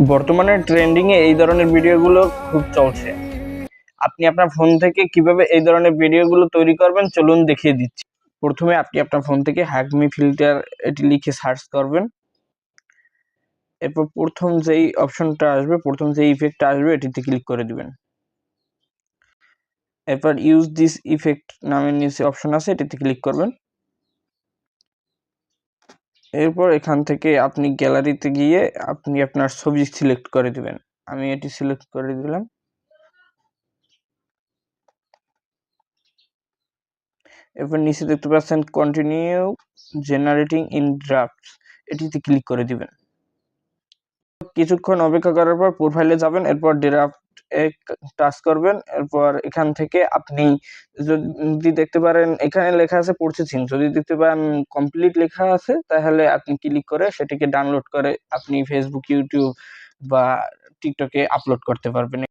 বর্তমানে ট্রেন্ডিংয়ে এই ধরনের ভিডিওগুলো খুব চলছে। আপনি আপনার ফোন থেকে কীভাবে এই ধরনের ভিডিওগুলো তৈরি করবেন, চলুন দেখিয়ে দিচ্ছি। প্রথমে আপনি আপনার ফোন থেকে হ্যাকমি ফিল্টার এটি লিখে সার্চ করবেন। এরপর প্রথম যেই অপশনটা আসবে, প্রথম যে ইফেক্টটা আসবে, এটিতে ক্লিক করে দিবেন। এরপর ইউজ দিস ইফেক্ট নামের নিচে অপশন আছে, এটিতে ক্লিক করবেন। এরপর এখান থেকে আপনি গ্যালারিতে গিয়ে আপনি আপনার ছবি সিলেক্ট করে দিবেন। আমি এটি সিলেক্ট করে দিলাম। এরপর নিচে দেখতে পাচ্ছেন কন্টিনিউ জেনারেটিং ইন ড্রাফটস এটিতে ক্লিক করে দিবেন। কিছুক্ষণ অপেক্ষা করার পর প্রোফাইলে যাবেন, এরপর ড্রাফট টাচ করবেন, এরপর এখান থেকে আপনি যদি দেখতে পারেন এখানে লেখা আছে প্রসেসিং যদি দেখতে পান কমপ্লিট লেখা আছে, তাহলে আপনি ক্লিক করে সেটিকে ডাউনলোড করে আপনি ফেসবুক ইউটিউব বা টিকটকে আপলোড করতে পারবেন।